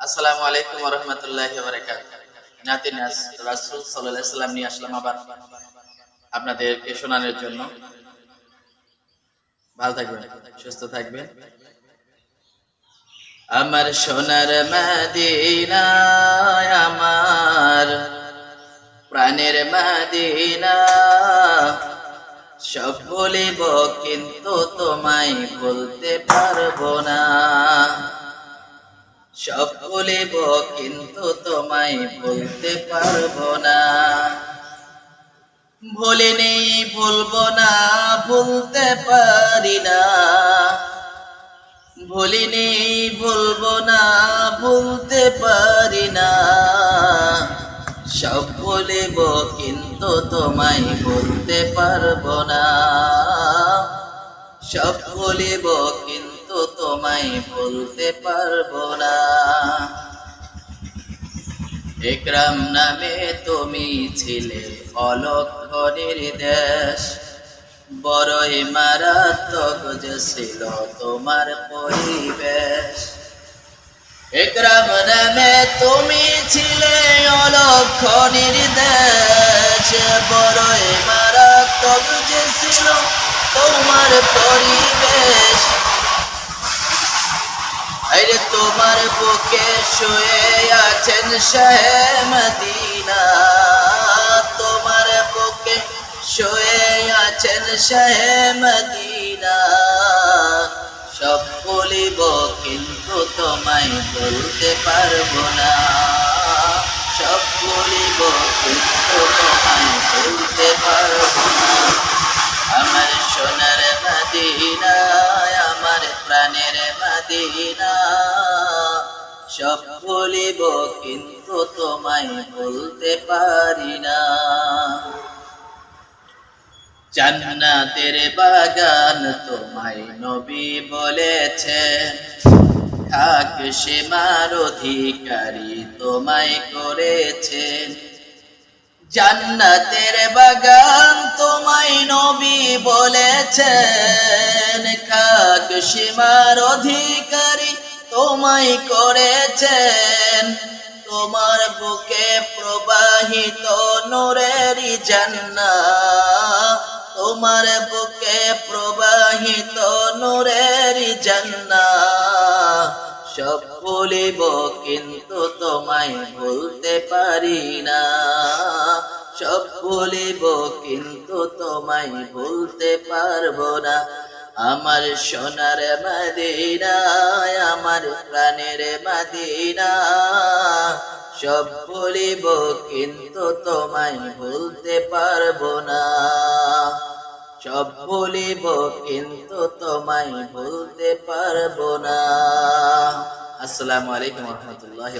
আসসালামু আলাইকুম সাল্লাম নিয়ে আসলাম আবার আপনাদেরকে শোনানোর জন্য। ভালো থাকবেন, সুস্থ থাকবেন। আমার সোনার মদিনা আমার প্রাণের মদিনা সব বলিব কিন্তু তোমায় বলতে পারব না। সব বলিব কিন্তু তোমায় বলতে পারব না। ভুলিনি ভুলবো না, ভুলতে পারি না। ভুলিনি ভুলবো না, ভুলতে পারি না। সব বলিব, কিন্তু তোমায় বলতে পারব না। সব বলিব, কিন্তু তোমায় বলতে পারব না। একরাম নামে তুমি ছিলে অলক্ষ নির্দেশ বড়ই মারাত্মক যে ছিল তোমার পরিবেশ। একরাম নামে তুমি ছিলে অলক্ষ নির্দেশ বড়ই মারাত্মক যে ছিল তোমার পরিবেশ। আরে তোমার বুকে শুয়ে আছেন শাহে মদিনা। তোমার বুকে শুয়ে আছেন শাহে মদিনা। সব বলিব, কিন্তু তোমায় বলতে পারব না। সব বলিব, কিন্তু তোমায় বলতে পারব না। আমার সোনার মদিনা আমার প্রাণের মদিনা সব বলিব, কিন্তু তোমায় বলতে পারি না। জান্নাতের বাগান তোমায় নবী বলেছেন খাক সীমার অধিকারী তোমায় করেছেন জান্নাতের বাগান তোমায় নবী বলেছেন। খাক সীমার অধিকারী তোমায় করেছেন। তোমার বুকে প্রবাহিত নোরেরই জান্না তোমার বুকে প্রবাহিত নোরেরই জান্না সব বলিব কিন্তু তোমায় বলতে পারি না। সব বলিব কিন্তু তোমায় বলতে পারব না। আমার সোনার মদিনা আমার প্রাণের মদিনা সব বলিব কিন্তু তোমায় বলতে পারব না। সব বলিব কিন্তু তোমায় বলতে পারব না। আসসালামু আলাইকুম রহমতুল্লাহ